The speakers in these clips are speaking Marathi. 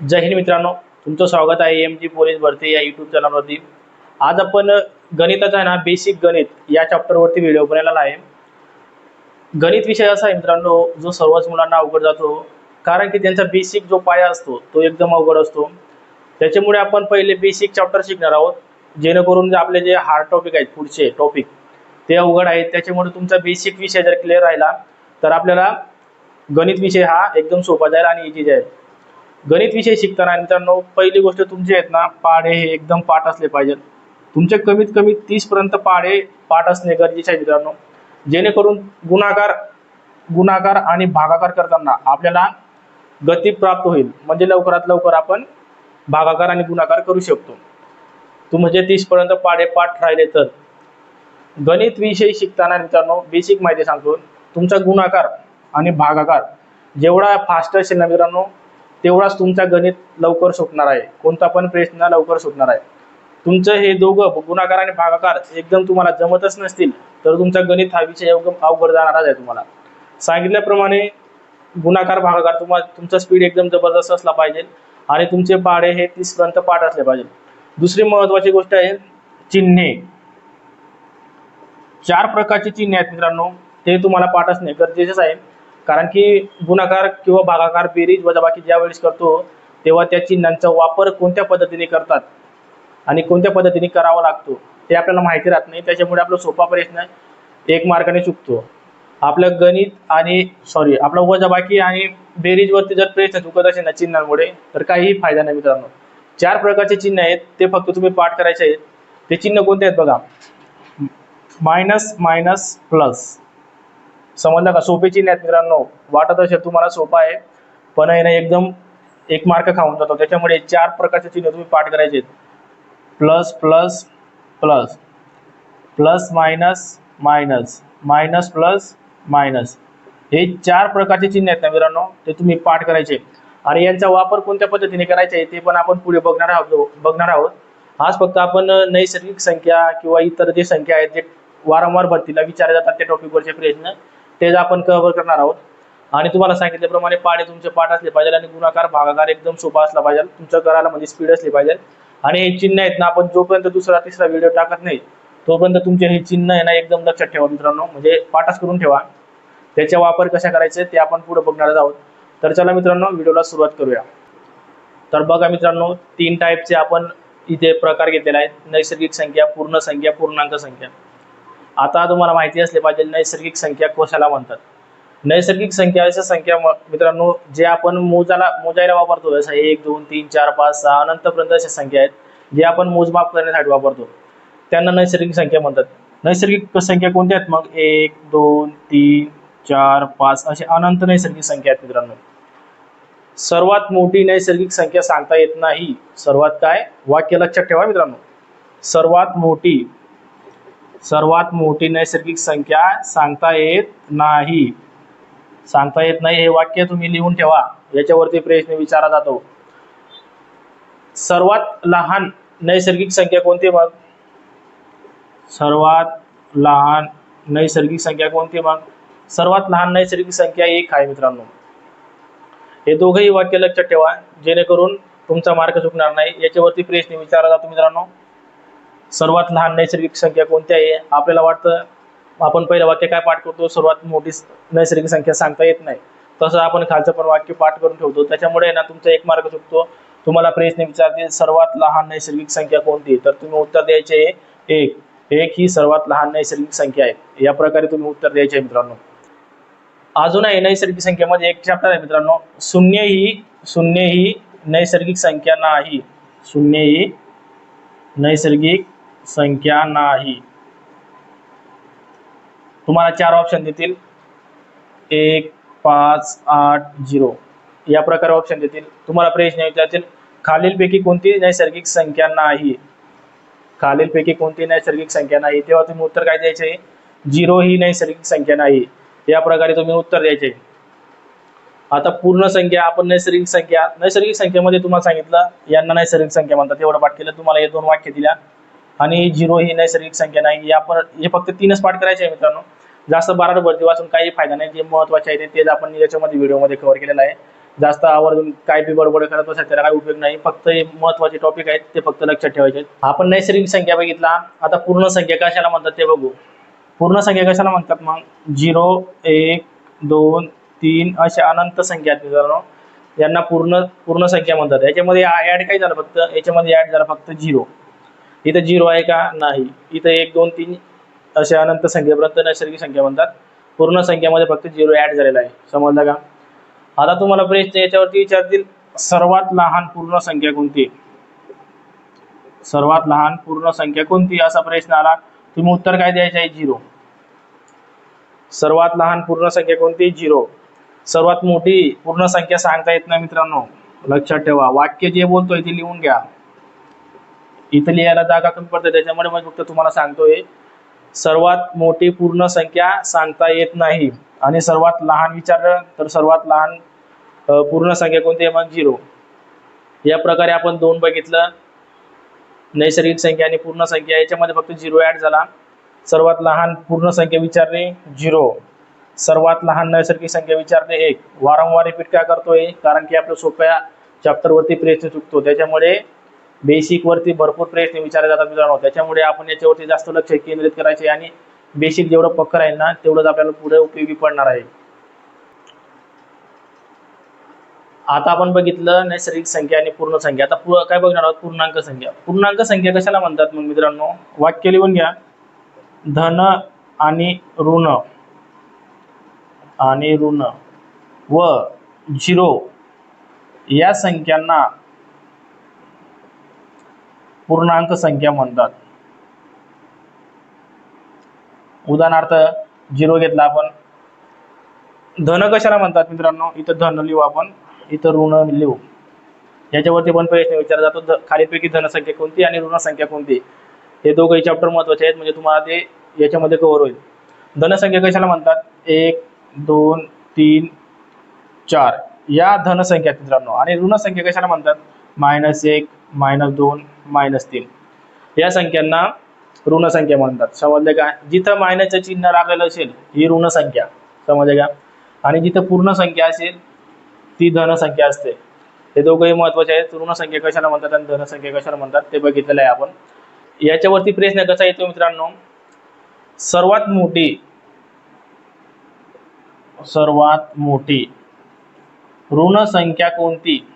जय हिंद मित्रांनो तुमचं स्वागत आहे एम जी पोलीस भरती या यूट्यूब चॅनलवरती आज आपण गणिताचा आहे ना बेसिक गणित या चॅप्टरवरती व्हिडिओ बनवलेला आहे. गणित विषय असा आहे मित्रांनो जो सर्वच मुलांना अवघड जातो. कारण की त्यांचा बेसिक जो पाया असतो तो एकदम अवघड असतो. त्याच्यामुळे आपण पहिले बेसिक चॅप्टर शिकणार आहोत. जेणेकरून आपले जे हार्ड टॉपिक आहेत पुढचे टॉपिक ते अवघड आहेत. त्याच्यामुळे तुमचा बेसिक विषय जर क्लिअर राहिला तर आपल्याला गणित विषय हा एकदम सोपा जाईल आणि इझी जाईल. गणित विषय शिकताना मित्रांनो पहिली गोष्ट तुमचे आहेत ना पाढे हे एकदम पाठ असले पाहिजेत. तुमचे कमीत कमी तीस पर्यंत पाढे पाठ असणे गरजेचे आहे मित्रांनो. जेणेकरून गुणाकार गुणाकार आणि भागाकार करताना आपल्याला गती प्राप्त होईल. म्हणजे लवकरात लवकर आपण भागाकार आणि गुणाकार करू शकतो. तू म्हणजे तीस पर्यंत पाढे पाठ राहिले तर. गणित विषय शिकताना मित्रांनो बेसिक माहिती सांगतो. तुमचा गुणाकार आणि भागाकार जेवढा फास्ट असेल ना मित्रांनो तेवढाच तुमचा गणित लवकर सुटणार आहे. कोणता पण प्रश्न लवकर सुटणार आहे. तुमचं हे दोघं गुणाकार आणि भागाकार एकदम तुम्हाला जमतच नसतील तर तुमचा गणित हा विषय अवघड जाणारच आहे तुम्हाला. सांगितल्याप्रमाणे गुणाकार भागाकार तुम्हाला तुमचा स्पीड एकदम जबरदस्त असला पाहिजे आणि तुमचे पाढे हे तीसपर्यंत पाठ असले पाहिजे. दुसरी महत्वाची गोष्ट आहे चिन्हे. चार प्रकारची चिन्हे आहेत मित्रांनो ते तुम्हाला पाठ असणे गरजेचेच आहे. कारण की गुणाकार किंवा भागाकार बेरीज वजाबाकी ज्या वेळेस करतो तेव्हा त्या चिन्हांचा वापर कोणत्या पद्धतीने करतात आणि कोणत्या पद्धतीने करावा लागतो ते आपल्याला माहिती राहत नाही. त्याच्यामुळे आपला सोपा प्रश्न एक मार्काने चुकतो. आपलं गणित आणि सॉरी आपला वजाबाकी आणि बेरीजवरती जर प्रश्न चुकत असेल ना चिन्हांमुळे तर काहीही फायदा नाही मित्रांनो. चार प्रकारचे चिन्ह आहेत ते फक्त तुम्ही पाठ करायचे आहेत. ते चिन्ह कोणते आहेत बघा? Minus minus plus. समजलं का सोपे चिन्ह आहेत मित्रांनो. वाटत असेल तुम्हाला सोपा आहे. पण आहे ना एकदम एक मार्क खाऊन जातो. त्याच्यामुळे चार प्रकारचे चिन्ह तुम्ही पाठ करायचे आहेत. Plus plus plus. Plus minus minus. Minus plus minus. हे चार प्रकारचे चिन्ह आहेत ना मित्रांनो ते तुम्ही पाठ करायचे. आणि यांचा वापर कोणत्या पद्धतीने करायचा आहे ते पण आपण पुढे बघणार आहोत बघणार आहोत. आज फक्त आपण नैसर्गिक संख्या किंवा इतर जे संख्या आहेत जे वारंवार भरतीला विचारले जातात त्या टॉपिकवरचे प्रयत्न तेच आपण कव्हर करणार आहोत. आणि तुम्हाला सांगितल्याप्रमाणे पाढे तुमचे पाठ असले पाहिजे आणि गुणाकार भागाकार एकदम सोपा असला पाहिजे. तुमच्या करायला म्हणजे स्पीड असली पाहिजे. आणि हे चिन्ह आहेत ना आपण जोपर्यंत दुसरा तिसरा व्हिडिओ टाकत नाही तोपर्यंत तुमचे हे चिन्ह आहे ना एकदम लक्षात ठेवा मित्रांनो. म्हणजे पाठच करून ठेवा. त्याचा वापर कशा करायचे ते आपण पुढे बघणार आहोत. तर चला मित्रांनो व्हिडिओला सुरुवात करूया. तर बघा मित्रांनो तीन टाईपचे आपण इथे प्रकार घेतलेले आहेत. नैसर्गिक संख्या पूर्ण संख्या पूर्णांक संख्या. आता तुम्हाला माहिती असले पाहिजे नैसर्गिक संख्या कशाला म्हणतात. नैसर्गिक संख्या अशा संख्या म- मित्रांनो जे आपण मोजाला मोजायला वापरतो जसं एक दोन तीन चार पाच सहा अनंतपर्यंत अशा संख्या आहेत जे आपण मोजमाप करण्यासाठी वापरतो. त्यांना नैसर्गिक संख्या म्हणतात. नैसर्गिक संख्या कोणत्या आहेत? मग एक दोन तीन चार पाच असे अनंत नैसर्गिक संख्या आहेत मित्रांनो. सर्वात मोठी नैसर्गिक संख्या सांगता येत नाही. सर्वात काय? वाक्य लक्षात ठेवा मित्रांनो. सर्वात मोठी सर्वात मोठी नैसर्गिक संख्या सांगता येत नाही. सांगता येत नाही हे वाक्य तुम्ही लिहून ठेवा. याच्यावरती प्रश्न विचारला जातो. सर्वात लहान नैसर्गिक संख्या कोणती मग? सर्वात लहान नैसर्गिक संख्या कोणती मग? सर्वात लहान नैसर्गिक संख्या एक आहे मित्रांनो. हे दोघंही वाक्य लक्षात ठेवा. जेणेकरून तुमचा मार्ग चुकणार नाही. याच्यावरती प्रश्न विचारला जातो मित्रांनो. सर्वात लहान नैसर्गिक संख्या कोणती आहे? आपल्याला वाटतं आपण पहिलं वाक्य काय पाठ करतो? सर्वात मोठी नैसर्गिक संख्या सांगता येत नाही. तसं आपण खालचं पण वाक्य पाठ करून ठेवतो. त्याच्यामुळे ना तुमचा एक मार्ग चुकतो. तुम्हाला प्रश्न विचारतील सर्वात लहान नैसर्गिक संख्या कोणती तर तुम्ही उत्तर द्यायचे आहे एक. एक ही सर्वात लहान नैसर्गिक संख्या आहे. या प्रकारे तुम्ही उत्तर द्यायचे आहे मित्रांनो. अजून आहे नैसर्गिक संख्येमध्ये एक चॅप्टर आहे मित्रांनो. शून्य ही शून्य ही नैसर्गिक संख्या नाही. शून्य ही नैसर्गिक संख्या नाही. तुम्हाला चार ऑप्शन देतील. एक पाच आठ झिरो या प्रकारे ऑप्शन देतील. तुम्हाला प्रश्न विचारतील खालीलपैकी कोणती नैसर्गिक संख्या नाही? खालीलपैकी कोणती नैसर्गिक संख्या नाही? तेव्हा तुम्ही उत्तर काय द्यायचे? झिरो ही नैसर्गिक संख्या नाही. या प्रकारे तुम्ही उत्तर द्यायचे. आता पूर्ण संख्या आपण नैसर्गिक संख्या नैसर्गिक संख्येमध्ये तुम्हाला सांगितलं यांना नैसर्गिक संख्या म्हणतात. एवढं पाठ केलं तुम्हाला हे दोन वाक्य दिल्या. आणि झिरो ही नैसर्गिक संख्या नाही. या पण हे फक्त तीनच पाठ करायचे आहे मित्रांनो. जास्त बारा भरती वाचून काही फायदा नाही. जे महत्त्वाचे आहे ते- तेच आपण याच्यामध्ये व्हिडिओमध्ये कव्हर केलेलं आहे. जास्त आवर्जून काय बी बडबड करत असेल त्याला काही उपयोग नाही. फक्त हे महत्त्वाचे टॉपिक आहेत ते फक्त लक्षात ठेवायचे आहेत. आपण नैसर्गिक संख्या बघितला. आता पूर्ण संख्या कशाला म्हणतात ते बघू. पूर्ण संख्या कशाला म्हणतात मग? झिरो एक दोन तीन अशा अनंत संख्या आहेत मित्रांनो. यांना पूर्ण पूर्ण संख्या म्हणतात. याच्यामध्ये ऍड काय झालं फक्त? याच्यामध्ये ऍड झालं फक्त झिरो. इथं झिरो आहे का? नाही. इथं एक दोन तीन अशा अनंत संख्येपर्यंत नैसर्गिक संख्या म्हणतात. पूर्ण संख्येमध्ये फक्त झिरो ॲड झालेला आहे. समजलं का? आता तुम्हाला प्रश्न याच्यावरती विचारतील सर्वात लहान पूर्ण संख्या कोणती सर्वात लहान पूर्ण संख्या कोणती असा प्रश्न आला. तुम्ही उत्तर काय द्यायचे आहे? झिरो सर्वात लहान पूर्ण संख्या कोणती? झिरो सर्वात मोठी पूर्ण संख्या सांगता येत नाही मित्रांनो. लक्षात ठेवा. वाक्य जे बोलतोय ते लिहून घ्या. इथं लिहायला जागा कमी पडते. त्याच्यामुळे मग फक्त तुम्हाला सांगतोय सर्वात मोठी पूर्ण संख्या सांगता येत नाही. आणि सर्वात लहान विचारलं तर सर्वात लहान पूर्ण संख्या कोणती आहे? म्हणजे मग झिरो या प्रकारे आपण दोन बघितलं. नैसर्गिक संख्या आणि पूर्ण संख्या याच्यामध्ये फक्त झिरो ऍड झाला. सर्वात लहान पूर्ण संख्या विचारणे झिरो सर्वात लहान नैसर्गिक संख्या विचारणे एक. वारंवार रिपीट का करतोय? कारण की आपल्या सोप्या चॅप्टरवरती प्रश्न चुकतो. त्याच्यामुळे बेसिकवरती भरपूर प्रश्न विचारले जातात मित्रांनो. त्याच्यामुळे आपण याच्यावरती जास्त लक्ष केंद्रित करायचे आणि बेसिक जेवढं पक्क राहील ना तेवढंच आपल्याला पुढे उपयोगी पडणार आहे. आता आपण बघितलं नैसर्गिक संख्या आणि पूर्ण संख्या. आता पु- काय बघणार आहोत? पूर्णांक संख्या. पूर्णांक संख्या कशाला म्हणतात मग मित्रांनो? वाक्य लिहून घ्या. धन आणि ऋण. आणि ऋण. व झिरो. या संख्यांना पूर्णांक संख्या म्हणतात. उदाहरणार्थ झिरो घेतला आपण. धन कशाला म्हणतात मित्रांनो? इथं धन लिहू आपण. इथं ऋण लिहू. याच्यावरती पण प्रश्न विचारला जातो. खालीपैकी धनसंख्या कोणती आणि ऋणसंख्या कोणती? हे दोघंही चॅप्टर महत्त्वाचे आहेत म्हणजे तुम्हाला ते याच्यामध्ये कव्हर होईल. धनसंख्या कशाला म्हणतात? एक दोन तीन चार. या धनसंख्या मित्रांनो. आणि ऋणसंख्या कशाला म्हणतात? मायनस एक मायनस दोन मायनस तीन. या संख्यांना ऋणसंख्या म्हणतात. समजले का? जिथं मायनसचं चिन्ह लागलेलं असेल ही ऋणसंख्या. समजले का? आणि जिथं पूर्ण संख्या असेल ती धनसंख्या असते. हे दोघंही महत्त्वाचे आहेत. ऋणसंख्या कशाला म्हणतात आणि धनसंख्या कशाला म्हणतात ते बघितलेलं आहे आपण. याच्यावरती प्रश्न कसा येतो मित्रांनो? सर्वात मोठी सर्वात मोठी ऋणसंख्या कोणती?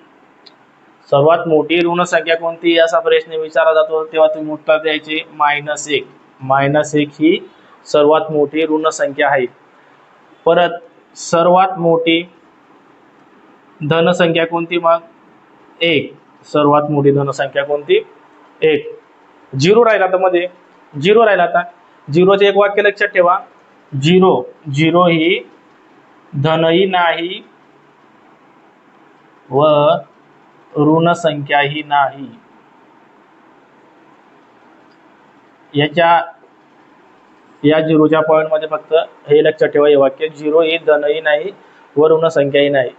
सर्वात मोठी ऋणसंख्या कोणती? असा प्रश्न विचारला जातो. तेव्हा तुम्ही उत्तर द्यायचे मायनस एक. मायनस एक ही सर्वात मोठी ऋणसंख्या आहे. परत सर्वात मोठी धनसंख्या कोणती? मग एक. सर्वात मोठी धनसंख्या कोणती? एक. झिरो राहिला आता मध्ये. झिरो राहिला आता. झिरोचे एक वाक्य लक्षात ठेवा. झिरो झिरो ही धनही नाही व ऋणसंख्याही नाही. याच्या या झिरोच्या पॉईंटमध्ये फक्त हे लक्षात ठेवा हे वाक्य. झिरो ही धनही नाही व ऋणसंख्याही नाही.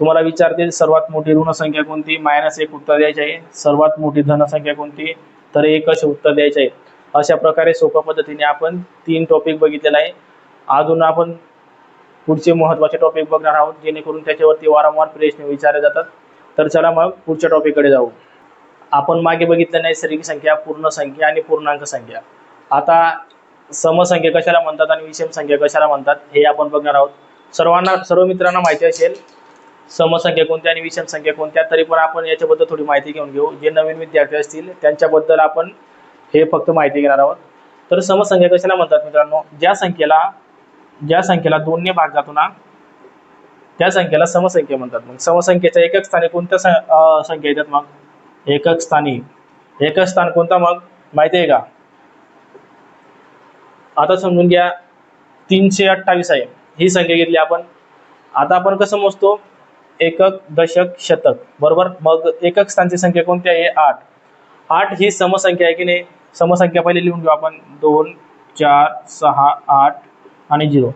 तुम्हाला विचारतील सर्वात मोठी ऋणसंख्या कोणती? मायनस एक उत्तर द्यायचे आहे. सर्वात मोठी धनसंख्या कोणती? तर एक असे उत्तर द्यायचे आहे. अशा प्रकारे सोप्या पद्धतीने आपण तीन टॉपिक बघितलेला आहे. अजून आपण पुढचे महत्त्वाचे टॉपिक बघणार आहोत जेणेकरून त्याच्यावरती वारंवार प्रश्न विचारले जातात. तर चला मग पुढच्या टॉपिककडे जाऊ. आपण मागे बघितलं नैसर्गिक संख्या पूर्ण संख्या आणि पूर्णांक संख्या. आता समसंख्या कशाला म्हणतात आणि विषम संख्या कशाला म्हणतात हे आपण बघणार आहोत. सर्वांना सर्व मित्रांना माहिती असेल समसंख्या कोणत्या आणि विषम संख्या कोणत्या तरी पण आपण याच्याबद्दल थोडी माहिती घेऊन घेऊ. जे नवीन विद्यार्थी असतील त्यांच्याबद्दल आपण हे फक्त माहिती घेणार आहोत. तर समसंख्या कशाला म्हणतात मित्रांनो? ज्या संख्येला ज्या संख्येला दोनने भाग जातो ना त्या संख्येला समसंख्या म्हणतात. मग समसंख्येच्या एकक स्थानी कोणत्या सं- संख्या येतात मग? एकक स्थानी. एकक स्थान कोणता मग? माहिती आहे का? आता समजून घ्या तीनशे अठ्ठावीस आहे. ही संख्या घेतली आपण. आता आपण कसं मोजतो? एकक दशक शतक. बरोबर? मग एकक स्थानची संख्या कोणती आहे? आठ. आठ ही समसंख्या आहे की नाही? समसंख्या पहिले लिहून घेऊ आपण. दोन चार सहा आठ आणि झिरो.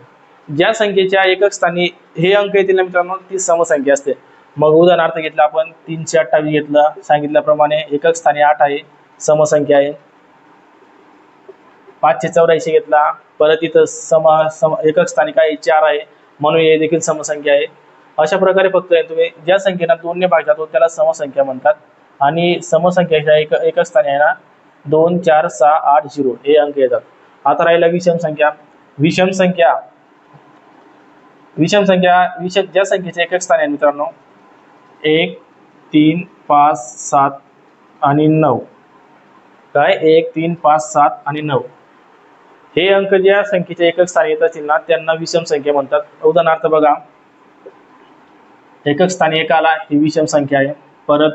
ज्या संख्येच्या एकक स्थानी हे अंक येतील ना मित्रांनो ती समसंख्या असते. मग उदाहरणार्थ घेतलं आपण तीनशे अठ्ठावीस घेतलं सांगितल्याप्रमाणे एकक स्थानी आठ आहे समसंख्या आहे. पाचशे चौऱ्याऐंशी घेतला परत इथं सम सम एकक स्थानी काय आहे? चार आहे म्हणून हे देखील समसंख्या आहे. अशा प्रकारे फक्त आहे तुम्ही ज्या संख्येला दोनने भाग जातो त्याला समसंख्या म्हणतात. आणि समसंख्याच्या एक एकच स्थानी आहे ना दोन चार सहा आठ झिरो हे अंक येतात. आता राहिला विषम संख्या. विषम संख्या विषम संख्या विषम ज्या संख्येचे एकक स्थान आहे मित्रांनो एक तीन पाच सात आणि नऊ. काय? एक तीन पाच सात आणि नऊ. हे अंक ज्या संख्येच्या एकक स्थानी येत असतील ना त्यांना विषम संख्या म्हणतात. उदाहरणार्थ बघा एकक स्थानी एक आला ही विषम संख्या आहे. परत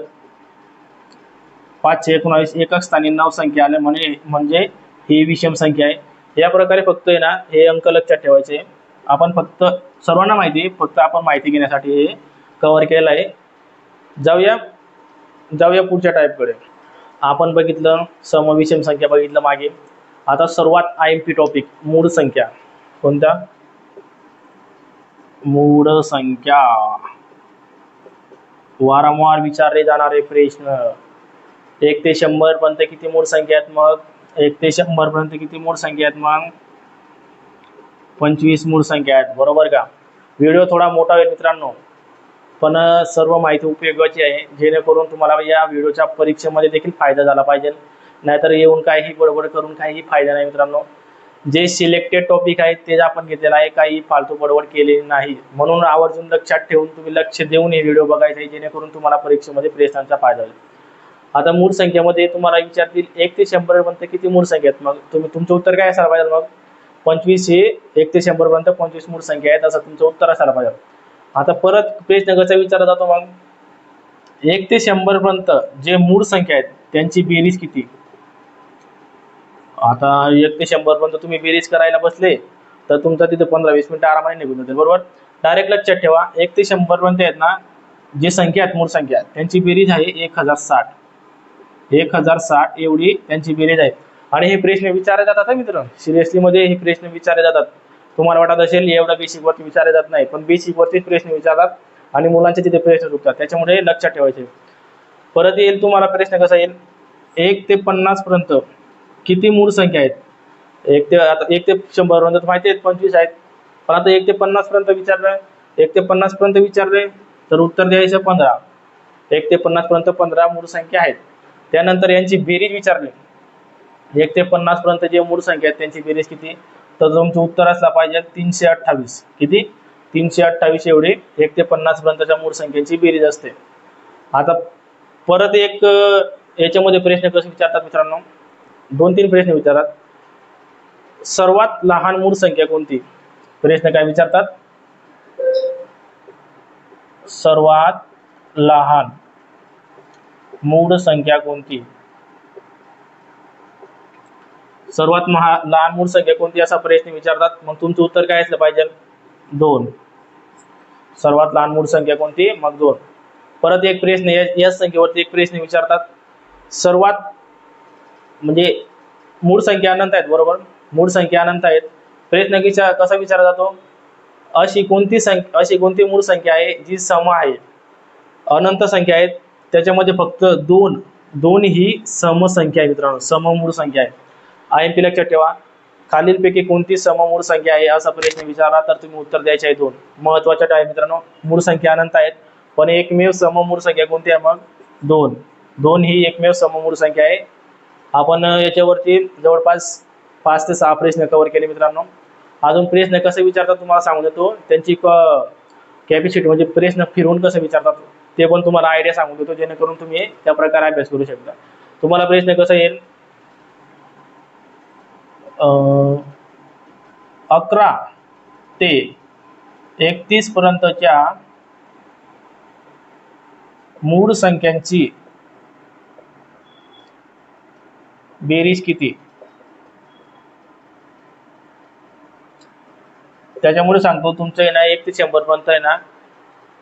पाचशे एकोणावीस एकक स्थानी नऊ संख्या आल्या म्हणजे म्हणजे ही विषम संख्या आहे. या प्रकारे फक्त आहे ना हे अंक लक्षात ठेवायचे. आपण फक्त सर्वांना माहिती आहे फक्त आपण माहिती घेण्यासाठी हे कव्हर केलेलं आहे. जाऊया जाऊया पुढच्या टाईपकडे आपण बघितलं समविषम संख्या बघितलं मागे. आता सर्वात आय एम पी टॉपिक मूळ संख्या. कोणत्या? मूळ संख्या. वारंवार विचारले जाणारे प्रश्न. एक ते शंभर पर्यंत किती मूळ संख्या आहेत मग? एक ते शंभर पर्यंत किती मूळ संख्या आहेत मग? पंचवीस मूळ संख्या आहेत. बरोबर का? व्हिडिओ थोडा मोठा होईल मित्रांनो. पण सर्व माहिती उपयोगाची आहे. जेणेकरून तुम्हाला या व्हिडिओच्या परीक्षेमध्ये देखील फायदा झाला पाहिजे. नाहीतर येऊन काहीही बडबड करून काहीही फायदा नाही मित्रांनो. जे सिलेक्टेड टॉपिक आहेत तेच आपण घेतलेलं आहे. काही फालतू बडबड केलेली नाही. म्हणून आवर्जून लक्षात ठेवून तुम्ही लक्ष देऊन हे व्हिडिओ बघायचा आहे. जेणेकरून तुम्हाला परीक्षेमध्ये प्रश्नांचा फायदा होईल. आता मूळ संख्येमध्ये तुम्हाला विचारतील एक ते शंभर पर्यंत किती मूळ संख्या आहेत? मग तुम्ही तुमचं उत्तर काय असायला पाहिजे मग? पंचवीस हे एक ते शंभरपर्यंत पंचवीस मूळ संख्या आहेत असं तुमचं उत्तर असायला पाहिजे. आता परत प्रश्न नगरचा विचार जातो मग? एक ते शंभरपर्यंत जे मूळ संख्या आहेत त्यांची बेरीज किती? आता एक ते शंभरपर्यंत तुम्ही बेरीज करायला बसले तर तुमचा तिथे पंधरा वीस मिनिटं आरामाने निघून जातील बरोबर? डायरेक्ट लक्षात ठेवा एक ते शंभरपर्यंत आहेत ना जे संख्या आहेत मूळ संख्या त्यांची बेरीज आहे एक हजार साठ. एक हजार साठ एवढी त्यांची बेरीज आहे. आणि हे प्रश्न विचारले जातात हं मित्र. सिरियसली मध्ये हे प्रश्न विचारले जातात. तुम्हाला वाटत असेल एवढा बेसिक वरती विचारले जात नाही पण बेसिक वरतीच प्रश्न विचारतात आणि मुलांचे तिथे प्रश्न चुकतात त्याच्यामुळे लक्षात ठेवायचे. परत येईल तुम्हाला प्रश्न कसा येईल? एक ते पन्नास पर्यंत. किती मूळ संख्या आहेत? एक ते आता एक ते शंभर पर्यंत माहिती आहेत पंचवीस आहेत. पण आता एक ते पन्नास पर्यंत विचारलं. एक ते पन्नास पर्यंत विचारले तर उत्तर द्यायचं पंधरा. एक ते पन्नास पर्यंत पंधरा मूळ संख्या आहेत. त्यानंतर यांची बेरीज विचारली. एक ते पन्नास पर्यंत जे मूळ संख्या आहेत त्यांची बेरीज किती? तर तुमचं उत्तर असला पाहिजे तीनशे अठ्ठावीस. किती? तीनशे अठ्ठावीस एवढी एक ते पन्नास पर्यंतच्या मूळ संख्येची बेरीज असते. आता परत एक याच्यामध्ये प्रश्न कसे विचारतात मित्रांनो? दोन तीन प्रश्न विचारतात सर्वात लहान मूळ संख्या कोणती? प्रश्न काय विचारतात? सर्वात लहान मूळ संख्या कोणती? सर्वात महा लहान मूळ संख्या कोणती असा प्रश्न विचारतात? मग तुमचं उत्तर काय असलं पाहिजे? दोन. सर्वात लहान मूळ संख्या कोणती? मग दोन. परत एक प्रश्न या संख्येवरती एक प्रश्न विचारतात. सर्वात म्हणजे मूळ संख्या अनंत आहेत बरोबर? मूळ संख्या अनंत आहेत. प्रश्न किचा कसा विचारला जातो? अशी कोणती संख्या अशी कोणती मूळ संख्या आहे जी सम आहे? अनंत संख्या आहेत. त्याच्यामध्ये फक्त दोन. दोन ही समसंख्या आहे मित्रांनो. सममूळ संख्या आहे. आय एम पी लक्षात ठेवा. खालीलपैकी कोणती सममूळ संख्या आहे असा प्रश्न विचारला तर तुम्ही उत्तर द्यायचे आहे दोन. महत्त्वाच्या टाय मित्रांनो मूळ संख्या अनंत आहेत. पण एकमेव सममूळ संख्या कोणती आहे मग? दोन. दोन ही एकमेव सममूळ संख्या आहे. आपण याच्यावरती जवळपास पाच ते सहा प्रश्न कव्हर केले मित्रांनो. अजून प्रश्न कसे विचारतात तुम्हाला सांगू देतो. त्यांची कॅपॅसिटी म्हणजे प्रश्न फिरवून कसं विचारतात ते पण तुम्हाला आयडिया सांगू देतो. जेणेकरून तुम्ही त्या प्रकारे अभ्यास करू शकता. तुम्हाला प्रश्न कसा येईल? अकरा ते एकतीस पर्यंतच्या मूळ संख्यांची बेरीज किती? त्याच्यामुळे सांगतो तुमचं आहे ना एक ते शंभर पर्यंत आहे ना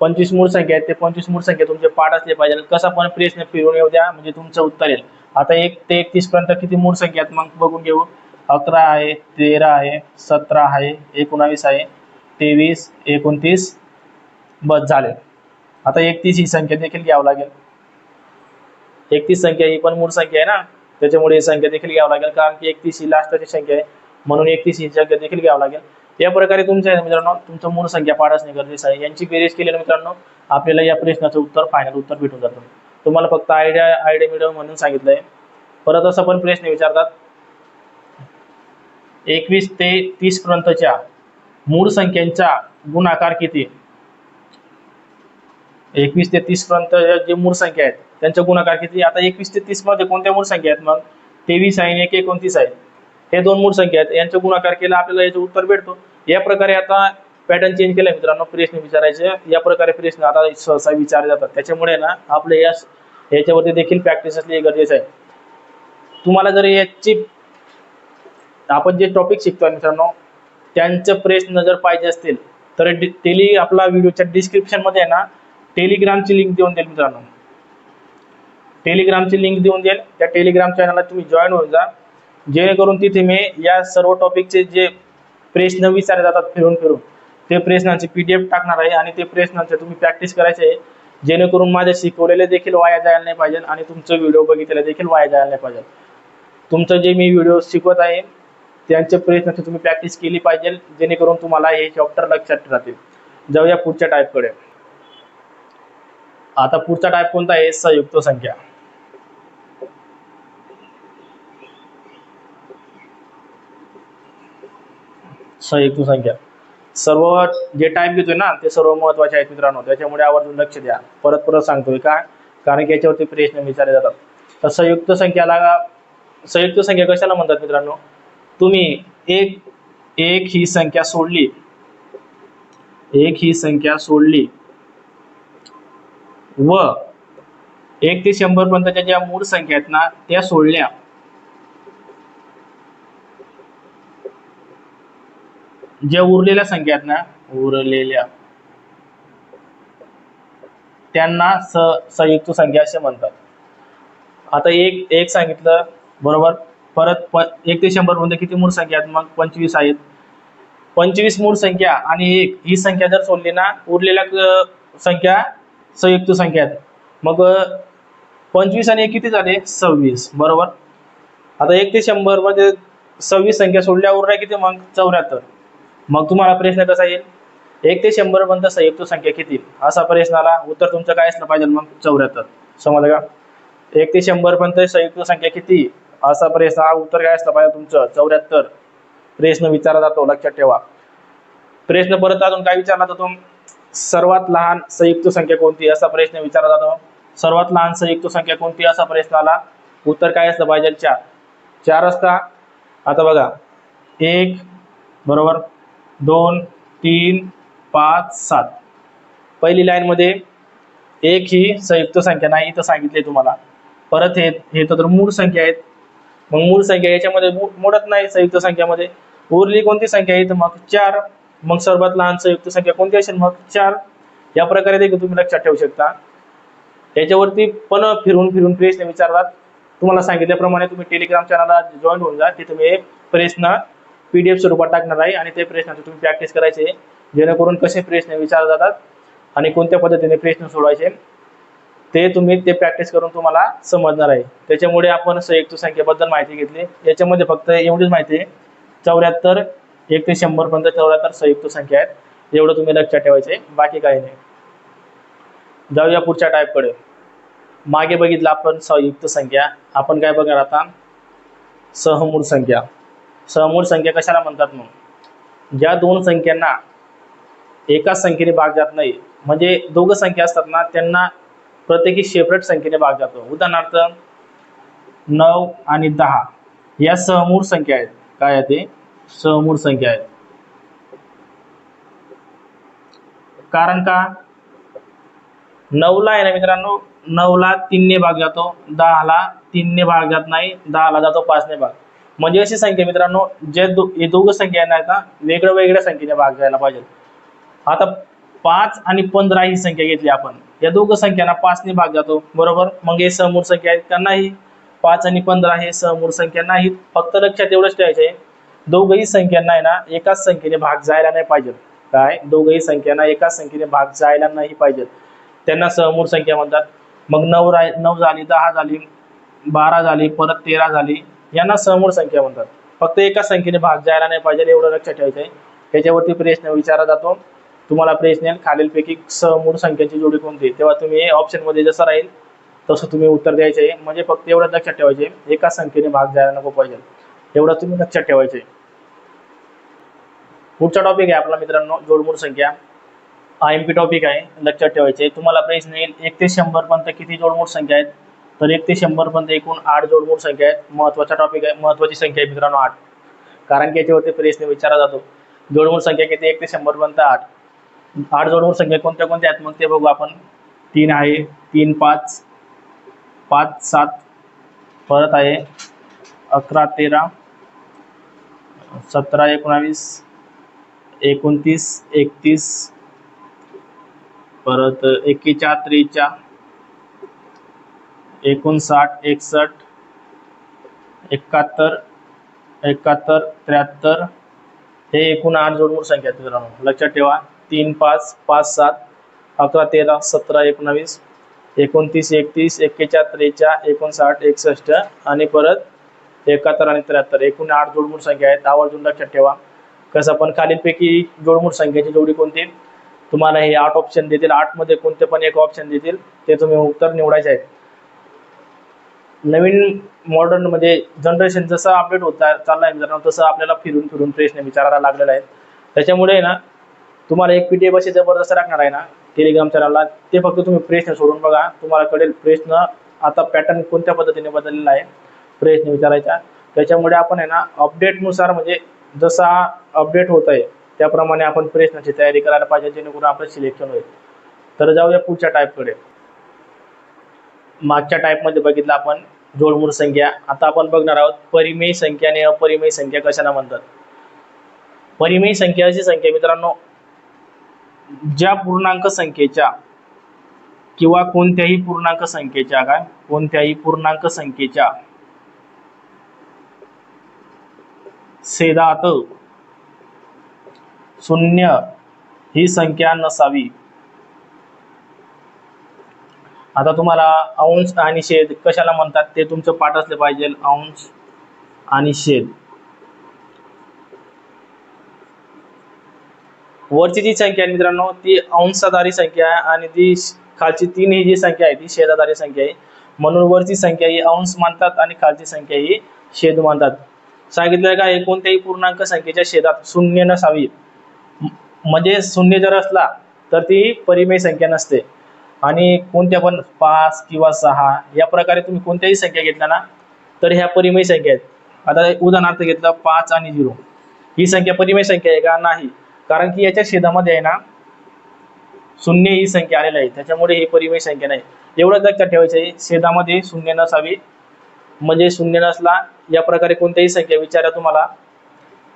पंचवीस मूळ संख्या आहेत ते पंचवीस मूळ संख्या तुमचे पाठ असले पाहिजे. कसा पण प्रश्न फिरून येऊ द्या म्हणजे तुमचं उत्तर येईल. आता एक ते एकतीस पर्यंत किती मूळ संख्या आहेत मग बघून घेऊ. अकरा आहे तेरा आहे सतरा आहे एकोणावीस आहे तेवीस एकोणतीस बस झाले. आता एकतीस ही संख्या देखील घ्यावं लागेल. एकतीस संख्या ही पण मूळ संख्या आहे ना? त्याच्यामुळे ही संख्या देखील घ्यावं लागेल कारण की एकतीस ही लास्टची संख्या आहे. म्हणून एकतीस ही संख्या देखील घ्यावं लागेल. या प्रकारे तुमच्या मित्रांनो तुमचं मूळ संख्या पाठ असणे गरजेचं आहे. यांची बेरीज केलेल्या मित्रांनो आपल्याला या प्रश्नाचं उत्तर फायनल उत्तर भेटून जातं. तुम्हाला फक्त आयडिया आयडिया मिळव म्हणून सांगितलंय. परत असं पण प्रश्न विचारतात एकवीस ते तीस पर्यंतच्या मूळ संख्यांचा गुणाकार किती? एकवीस ते तीस पर्यंत जे मूळ संख्या आहेत त्यांचा गुणाकार किती? आता एकवीस ते तीसमध्ये कोणत्या मूळ संख्या आहेत मग? तेवीस आहे आणि एक एकोणतीस आहे. हे दोन मूळ संख्या आहेत यांचा गुणाकार केला आपल्याला याचं उत्तर भेटतो. या प्रकारे आता पॅटर्न चेंज केलाय मित्रांनो प्रश्न विचारायचे. या प्रकारे प्रश्न आता सहसा विचारले जातात. त्याच्यामुळे ना आपले या याच्यावरती देखील प्रॅक्टिस असली गरजेचं आहे. तुम्हाला जर याची आपण जे टॉपिक शिकतोय मित्रांनो त्यांचं प्रश्न जर पाहिजे असतील तर टेली आपला व्हिडिओच्या डिस्क्रिप्शनमध्ये आहे ना टेलिग्रामची लिंक देऊन देईल मित्रांनो. टेलिग्रामची लिंक देऊन देईल. त्या टेलिग्राम चॅनलला तुम्ही जॉईन होऊन जा. जेणेकरून तिथे मी या सर्व टॉपिकचे जे प्रश्न विचारले जातात फिरून फिरून ते प्रश्नांचे पी डी एफ टाकणार आहे आणि ते प्रश्नांचे तुम्ही प्रॅक्टिस करायचे आहे. जेणेकरून माझे शिकवलेले देखील वाया जायला नाही पाहिजे आणि तुमचं व्हिडिओ बघितलेला देखील वाया जायला नाही पाहिजे. तुमचं जे मी व्हिडिओ शिकवत आहे त्यांचे प्रयत्न तुम्ही प्रॅक्टिस केली पाहिजे जेणेकरून तुम्हाला हे चॅप्टर लक्षात राहतील. जाऊया पुढच्या टाईपकडे आता पुढचा टाईप कोणता आहे? संयुक्त संख्या. संयुक्त संख्या. सर्व जे टाईप घेतोय ना ते सर्व महत्त्वाचे आहेत मित्रांनो. त्याच्यामुळे आवर्जून लक्ष द्या. परत परत सांगतोय का? कारण की याच्यावरती प्रश्न विचारले जातात. तर संयुक्त संख्याला संयुक्त संख्या कशाला म्हणतात मित्रांनो? तुम्ही एक एक ही संख्या सोडली. एक ही संख्या सोडली. व एक ते शंभर पर्यंतच्या ज्या मूळ संख्या आहेत ना त्या सोडल्या. ज्या उरलेल्या संख्या आहेत ना उरलेल्या. त्यांना स संयुक्त संख्या असे म्हणतात. आता एक एक सांगितलं बरोबर? परत प एक ते शंभरपर्यंत किती मूळ संख्या आहेत? मग पंचवीस आहेत. पंचवीस मूळ संख्या आणि एक. ही संख्या जर सोडली ना उरलेल्या क- संख्या संयुक्त संख्या आहेत. मग पंचवीस आणि एक किती झाले? सव्वीस. बरोबर? आता एक ते शंभरमध्ये सव्वीस संख्या सोडल्या उरल्या किती मग? चौऱ्याहत्तर. मग तुम्हाला प्रश्न कसा येईल? एक ते शंभर पर्यंत संयुक्त संख्या किती? असा प्रश्न आला. उत्तर तुमचं काय असलं पाहिजे मग? चौऱ्याहत्तर. समजलं का? एक ते शंभर पर्यंत संयुक्त संख्या किती? असा प्रश्न हा उत्तर काय असलं पाहिजे तुमचं? चौऱ्याहत्तर. प्रश्न विचारला जातो लक्षात ठेवा. प्रश्न परत अजून काय विचारला जातो? सर्वात लहान संयुक्त संख्या कोणती? असा प्रश्न विचारला जातो. सर्वात लहान संयुक्त संख्या कोणती? असा प्रश्न आला. उत्तर काय असलं पाहिजे? चार. चार असता. आता बघा. एक बरोबर. दोन तीन पाच सात. पहिली लाईनमध्ये एक ही संयुक्त संख्या नाही इथं सांगितले तुम्हाला. परत हे हे तर मूळ संख्या आहेत. मग मूळ संख्या याच्यामध्ये मोडत नाही संयुक्त संख्यामध्ये. उरली कोणती संख्या? आहे तर मग चार. मग सर्वात लहान संयुक्त संख्या कोणती असेल? मग चार. या प्रकारे देखील तुम्ही लक्षात ठेवू शकता. याच्यावरती पण फिरून फिरून प्रश्न विचारतात. तुम्हाला सांगितल्याप्रमाणे तुम्ही टेलिग्राम चॅनलला जॉईन होऊन जा. तिथे मी प्रश्न पी डी एफ स्वरूपात टाकणार आहे आणि ते प्रश्नाची तुम्ही प्रॅक्टिस करायचे. जेणेकरून कसे प्रश्न विचारले जातात आणि कोणत्या पद्धतीने प्रश्न सोडवायचे. ते तुम्ही ते प्रॅक्टिस करून तुम्हाला समजणार आहे. त्याच्यामुळे आपण संयुक्त संख्येबद्दल माहिती घेतली. याच्यामध्ये फक्त एवढीच माहिती आहे. चौऱ्याहत्तर एक ते शंभर पर्यंत चौऱ्याहत्तर संयुक्त संख्या आहेत. एवढं तुम्ही लक्षात ठेवायचे बाकी काही नाही. जाऊया पुढच्या टाईपकडे मागे बघितलं आपण संयुक्त संख्या. आपण काय बघणार आता? सहमूळ संख्या. सहमूळ संख्या कशाला म्हणतात मग ज्या दोन संख्यांना एकाच संख्येने भाग जात नाही म्हणजे दोघं संख्या असतात ना त्यांना प्रत्येकी सेपरेट संख्येने भाग जातो. उदाहरणार्थ नऊ आणि दहा या सहमूळ संख्या आहेत. काय आहे ते? सहमूळ संख्या आहेत. कारण का? नऊला आहे ना मित्रांनो नऊला तीनने भाग जातो दहाला तीनने भाग जात नाही दहाला जातो पाचने भाग. म्हणजे अशी संख्या मित्रांनो जे दो दोघं संख्या आहेत ना वेगळ्या वेगळ्या संख्येने भाग जायला पाहिजे. आता पाच आणि पंधरा ही संख्या घेतली आपण. या दोघं संख्यांना पाचने भाग जातो. बरोबर? मग हे समोर संख्या आहेत का नाही? पाच आणि पंधरा हे समोर संख्या नाहीत. फक्त लक्षात एवढंच ठेवायचं आहे दोघंही संख्यांना आहे ना एकाच संख्येने भाग जायला नाही पाहिजेत. काय? दोघंही संख्यांना एकाच संख्येने भाग जायला नाही पाहिजेत. त्यांना समूळ संख्या म्हणतात. मग नऊ राय नऊ झाली दहा झाली बारा झाली परत तेरा झाली यांना समूळ संख्या म्हणतात. फक्त एकाच संख्येने भाग जायला नाही पाहिजे एवढं लक्षात ठेवायचं आहे त्याच्यावरती प्रश्न विचारला जातो. तुम्हाला प्रश्न येईल खालीलपैकी समूळ संख्यांची जोडी कोणती? तेव्हा तुम्ही ऑप्शनमध्ये जसं राहील तसं तुम्ही उत्तर द्यायचे आहे. म्हणजे फक्त एवढं लक्षात ठेवायचे. एका संख्येने भाग जायला नको पाहिजे. एवढं तुम्ही लक्षात ठेवायचे. पुढचा टॉपिक आहे आपला मित्रांनो जोडमूळ संख्या. आय एम पी टॉपिक आहे. लक्षात ठेवायचे. तुम्हाला प्रश्न येईल एक ते शंभर पर्यंत किती जोडमूळ संख्या आहेत? तर एक ते शंभर पर्यंत एकूण आठ जोडमूळ संख्या आहेत. महत्त्वाचा टॉपिक आहे. महत्वाची संख्या आहे मित्रांनो आठ. कारण की याच्यावरती प्रश्न विचारला जातो. जोडमूळ संख्या किती? एक ते शंभर पर्यंत आठ. आठ जोडवर संख्या कोणत्या कोणत्या आहेत? मग ते बघू आपण. तीन आहे. तीन पाच. पाच सात. परत आहे. अकरा तेरा. सतरा एकोणावीस. एकोणतीस एकतीस. परत एकेचाळ त्रेचाळ एकोणसाठ एकसष्ट. एकाहत्तर. एकाहत्तर त्र्याहत्तर. हे एकूण आठ जोडमूळ संख्या आहेत लक्षात ठेवा. तीन पाच पाच सात अकरा तेरा सतरा एकोणावीस एकोणतीस एकतीस एक्केचाळ त्रेचाळ एकोणसाठ एकसष्ट आणि परत एकाहत्तर आणि त्र्याहत्तर. एकूण आठ जोडमूळ संख्या आहेत. आवर्जून लक्षात ठेवा. कसं पण खालीलपैकी जोडमूळ संख्येची जोडी कोणती? तुम्हाला हे आठ ऑप्शन देतील. आठमध्ये कोणते पण एक ऑप्शन देतील. ते तुम्ही उत्तर निवडायचे आहे नवीन मॉडर्न म्हणजे जनरेशन जसं अपडेट होत आहे- चाललं आहे मित्रांनो तसं आपल्याला फिरून फिरून प्रश्न विचारायला लागलेला आहे. त्याच्यामुळे ना तुम्हाला एक पी डी एफ अशी जबरदस्त राखणार आहे ना टेलिग्राम चॅनलला ते फक्त तुम्ही प्रश्न सोडून बघा. तुम्हाला कळेल प्रश्न आता पॅटर्न कोणत्या पद्धतीने बदललेला आहे. प्रश्न विचारायचा. त्याच्यामुळे आपण आहे ना अपडेटनुसार म्हणजे जसा अपडेट होत आहे त्याप्रमाणे आपण प्रश्नाची तयारी करायला पाहिजे जेणेकरून आपलं सिलेक्शन होईल. तर जाऊया पुढच्या टाईपकडे मागच्या टाईपमध्ये बघितलं आपण जोडमूळ संख्या. आता आपण बघणार आहोत परिमेय संख्या आणि अपरिमेय संख्या कशाला म्हणतात? परिमेय संख्या अशी संख्या मित्रांनो ज्या पूर्णांक संख्येच्या किंवा कोणत्याही पूर्णांक संख्येच्या काय? कोणत्याही पूर्णांक संख्येच्या सेदात शून्य ही संख्या नसावी. आता तुम्हाला अंश आणि शेद कशाला म्हणतात? ते तुमचं पाठ असले पाहिजे. अंश आणि शेद वरची जी संख्या आहे मित्रांनो ती अंशाधारी संख्या आहे आणि ती श- खालची तीन ही जी संख्या आहे ती शेजाधारी संख्या आहे. म्हणून वरची संख्या ही अंश मानतात आणि खालची संख्या ही शेद मानतात. सांगितलं काय कोणत्याही पूर्णांक संख्येच्या शेदात शून्य नसावी. म्हणजे शून्य जर असला तर ती परिमेय संख्या नसते. आणि कोणत्या पण पाच किंवा सहा या प्रकारे तुम्ही कोणत्याही संख्या घेतल्या ना तर ह्या परिमेय संख्या आहेत. आता उदाहरणार्थ घेतलं पाच आणि झिरो. ही संख्या परिमेय संख्या आहे का? नाही. कारण की याच्या छेदामध्ये आहे ना शून्य ही संख्या आलेली आहे. त्याच्यामुळे ही परिमेय संख्या नाही. एवढं लक्षात ठेवायचं आहे छेदामध्ये शून्य नसावी. म्हणजे शून्य नसला या प्रकारे कोणत्याही संख्या विचारा तुम्हाला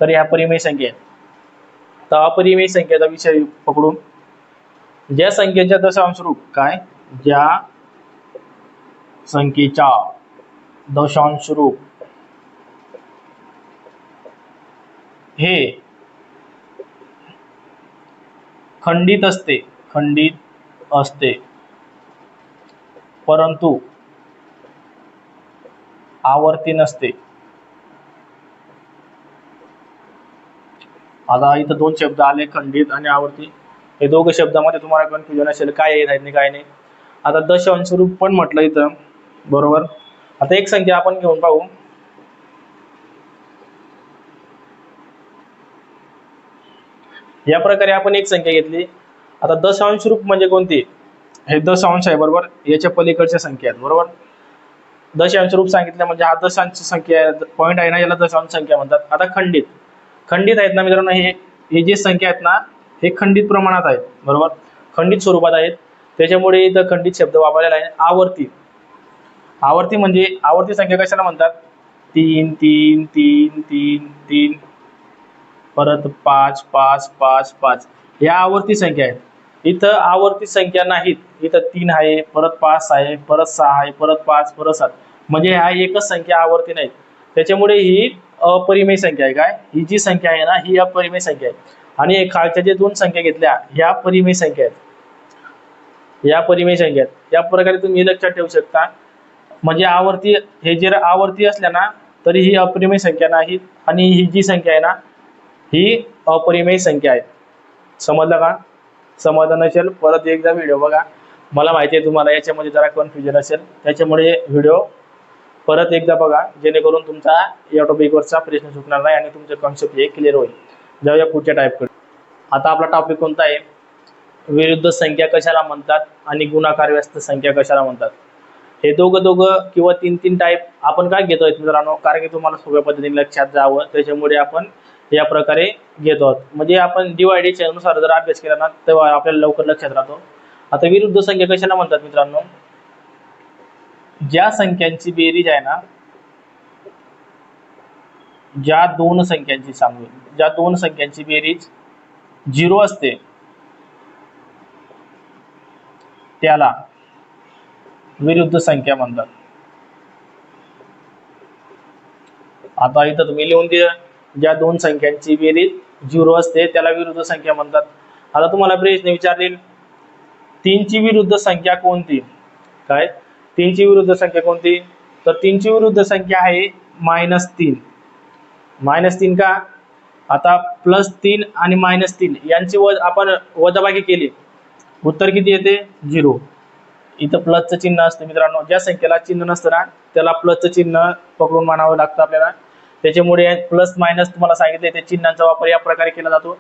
तर ह्या परिमेय संख्या आहेत. तर अपरिमेय संख्येचा विषय पकडून ज्या संख्येच्या दशांश रूप काय? ज्या संख्येच्या दशांश रूप हे खंडित असते खंडित असते. परंतु आवर्ती नसते. आता इथं दोन शब्द आले खंडित आणि आवर्ती. हे दोघं शब्दामध्ये तुम्हाला कन्फ्युजन असेल काय येत नाही काय नाही. आता दशांश रूप पण म्हटलं इथं बरोबर? आता एक संख्या आपण घेऊन पाहू. या प्रकारे आपण एक संख्या घेतली. आता दशांश रूप म्हणजे कोणती? हे दशांश आहे बरोबर? याच्या पलीकडच्या संख्या आहेत बरोबर? दशांश रूप सांगितलं म्हणजे हा दशांश संख्या पॉईंट आहे ना याला दशांश संख्या म्हणतात. आता खंडित. खंडित आहेत ना मित्रांनो हे हे जे संख्या आहेत ना हे खंडित प्रमाणात आहेत बरोबर? खंडित स्वरूपात आहेत. त्याच्यामुळे इथं खंडित शब्द वापरलेला आहे आवर्ती. आवर्ती म्हणजे आवर्ती संख्या कशाला म्हणतात? तीन तीन तीन तीन तीन. परत पाच पाच पाच पाच. या आवर्ती संख्या आहेत. इथं आवर्ती संख्या नाहीत. इथं तीन आहे परत पाच आहे परत सहा आहे परत पाच परत सात. म्हणजे ह्या एकच संख्या आवर्ती नाहीत. त्याच्यामुळे ही अपरिमेय संख्या आहे. काय? ही जी संख्या आहे ना ही अपरिमेय संख्या आहे. आणि खालच्या जे दोन संख्या घेतल्या ह्या परिमेय संख्या आहेत. या परिमेय संख्या आहेत. या प्रकारे तुम्ही लक्षात ठेवू शकता. म्हणजे आवर्ती हे जर आवर्ती असल्या ना तरी ही अपरिमेय संख्या नाहीत. आणि ही जी संख्या आहे ना ही अपरिमेय संख्या आहे. समजलं का? समजलं नसेल परत एकदा व्हिडिओ बघा. मला माहिती आहे तुम्हाला याच्यामध्ये जरा कन्फ्युजन असेल. त्याच्यामुळे व्हिडिओ परत एकदा बघा जेणेकरून तुमचा या टॉपिकवरचा प्रश्न सुटणार नाही आणि तुमचे कॉन्सेप्ट हे क्लिअर होईल. जाऊया पुढच्या टाईपकडे आता आपला टॉपिक कोणता आहे? विरुद्ध संख्या कशाला म्हणतात आणि गुणाकार व्यस्त संख्या कशाला म्हणतात? हे दोघं दोघं किंवा तीन तीन टाईप आपण काय घेतोय मित्रांनो? कारण की तुम्हाला सोप्या पद्धतीने लक्षात जावं. त्याच्यामुळे आपण या प्रकारे घेतो आहोत. म्हणजे आपण डिवायडीच्या अनुसार जर अभ्यास केला ना तेव्हा आपल्याला लवकर लक्षात राहतो. आता विरुद्ध संख्या कशाला म्हणतात मित्रांनो? ज्या संख्यांची बेरीज आहे ना ज्या दोन संख्यांची सांगू. ज्या दोन संख्यांची बेरीज झिरो असते त्याला विरुद्ध संख्या म्हणतात. आता इथं तुम्ही लिहून द्या ज्या दोन संख्यांची बेरीज झिरो असते त्याला विरुद्ध संख्या म्हणतात. आता तुम्हाला प्रश्न विचारतील तीनची विरुद्ध संख्या कोणती? काय? तीनची विरुद्ध संख्या कोणती? तर तीनची विरुद्ध संख्या आहे मायनस तीन. मायनस तीन का? आता प्लस तीन आणि मायनस तीन यांची वज आपण वजाबाकी केली. उत्तर किती येते? झिरो इथं प्लसचं चिन्ह असतं मित्रांनो. ज्या संख्येला चिन्ह नसतं ना त्याला प्लसचं चिन्ह पकडून मानावं लागतं आपल्याला. त्याच्यामुळे प्लस मायनस तुम्हाला सांगितले त्या चिन्हांचा वापर या प्रकारे केला जातो.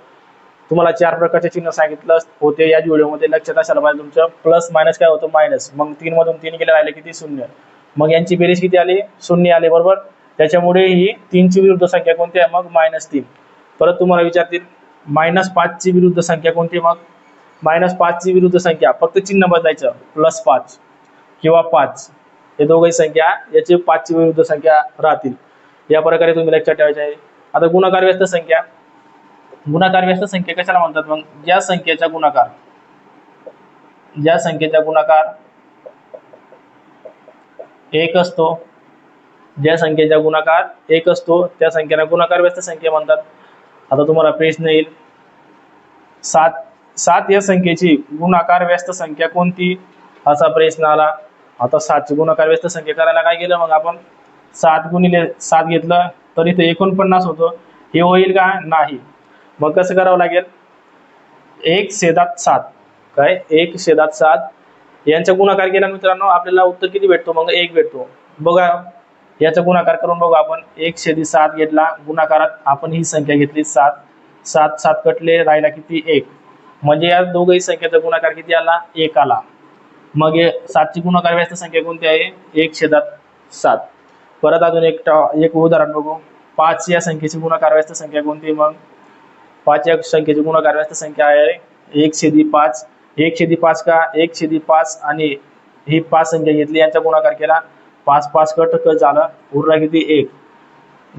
तुम्हाला चार प्रकारचे चिन्ह सांगितलं होते या व्हिडिओमध्ये. लक्षात असायला पाहिजे तुमचं. प्लस मायनस काय होतं? मायनस. मग तीन मधून तीन गेले राहिले किती? शून्य. मग यांची बेरीज किती आली? शून्य आले बरोबर? त्याच्यामुळे ही तीनची विरुद्ध संख्या कोणती आहे? मग मायनस तीन. परत तुम्हाला विचारतील मायनस पाचची विरुद्ध संख्या कोणती मग मायनस पाचची विरुद्ध संख्या. फक्त चिन्ह बदलायचं. प्लस पाच. किंवा पाच. हे दोघही संख्या याची पाचची विरुद्ध संख्या राहतील. या प्रकारे तुम्ही लक्षात ठेवायचे आहे. आता गुणाकार व्यस्त संख्या. गुणाकार व्यस्त संख्या कशाला म्हणतात मग? ज्या संख्येचा गुणाकार. ज्या संख्येचा गुणाकार एक असतो. ज्या संख्येचा गुणाकार एक असतो त्या संख्येला गुणाकार व्यस्त संख्या म्हणतात. आता तुम्हाला प्रश्न येईल. सात सात या संख्येची गुणाकार व्यस्त संख्या कोणती? असा प्रश्न आला. आता सातची गुणाकार व्यस्त संख्या करायला काय केलं? मग आपण सात गुणिले सात घेतलं तर इथं एकोणपन्नास होतं. हे होईल का? नाही. मग कसं करावं लागेल? एक शेदात सात. काय? एक शेदात सात. यांचा गुणाकार केला मित्रांनो आपल्याला उत्तर किती भेटतो? मग एक भेटतो. बघा याचा गुणाकार करून बघू आपण. एक शेदी सात घेतला गुणाकारात आपण ही संख्या घेतली सात. सात सात कटले राहिला किती? एक. म्हणजे या दोघही संख्येचा गुणाकार किती आला? एक आला. मग हे सातची गुणाकार व्यस्त संख्या कोणती आहे? एक छेदात सात. परत अजून एक टॉ एक उदाहरण बघू. पाच या संख्येची गुणाकार व्यस्त संख्या कोणती मग? पाच या संख्येची गुणाकार व्यस्त संख्या आहे. एक छेदी पाच. एक छेदी पाच का? एक छेदी पाच. आणि ही पाच संख्या घेतली यांचा गुणाकार केला. पाच पाच कट कट झालं. उरला किती? एक.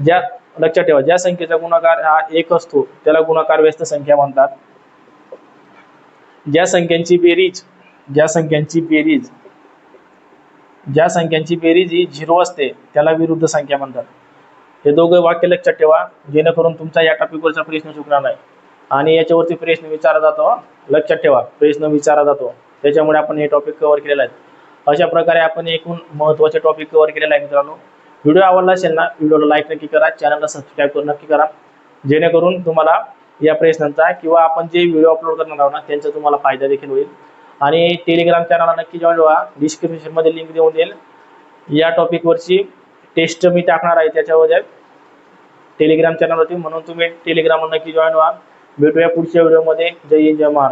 ज्या लक्षात ठेवा ज्या संख्येचा गुणाकार हा एक असतो त्याला गुणाकार व्यस्त संख्या म्हणतात. ज्या संख्यांची बेरीज ज्या संख्यांची बेरीज ज्या संख्यांची बेरीज ही झिरो असते त्याला विरुद्ध संख्या म्हणतात. हे दोघं वाक्य लक्षात ठेवा जेणेकरून तुमचा या टॉपिकवरचा प्रश्न चुकणार नाही. आणि याच्यावरती प्रश्न विचारला जातो लक्षात ठेवा प्रश्न विचारला जातो. त्याच्यामुळे आपण हे टॉपिक कव्हर केलेला आहे. अशा प्रकारे आपण एकूण महत्त्वाचे टॉपिक कव्हर केलेलं आहे मित्रांनो. व्हिडिओ आवडला असेल ना व्हिडिओला लाईक नक्की करा चॅनलला सबस्क्राईब करून नक्की करा. जेणेकरून तुम्हाला या प्रश्नांचा किंवा आपण जे व्हिडिओ अपलोड करणार आहोत ना त्यांचा तुम्हाला फायदा देखील होईल. आणि टेलिग्राम चॅनलला नक्की जॉईन व्हा. डिस्क्रिप्शनमध्ये लिंक देऊन देईल. या टॉपिकवरची टेस्ट मी टाकणार आहे त्याच्यावर टेलिग्राम चॅनलवरती म्हणून तुम्ही टेलिग्रामवर नक्की जॉईन व्हा. भेटूया पुढच्या व्हिडिओमध्ये जय हिंद जय महाराज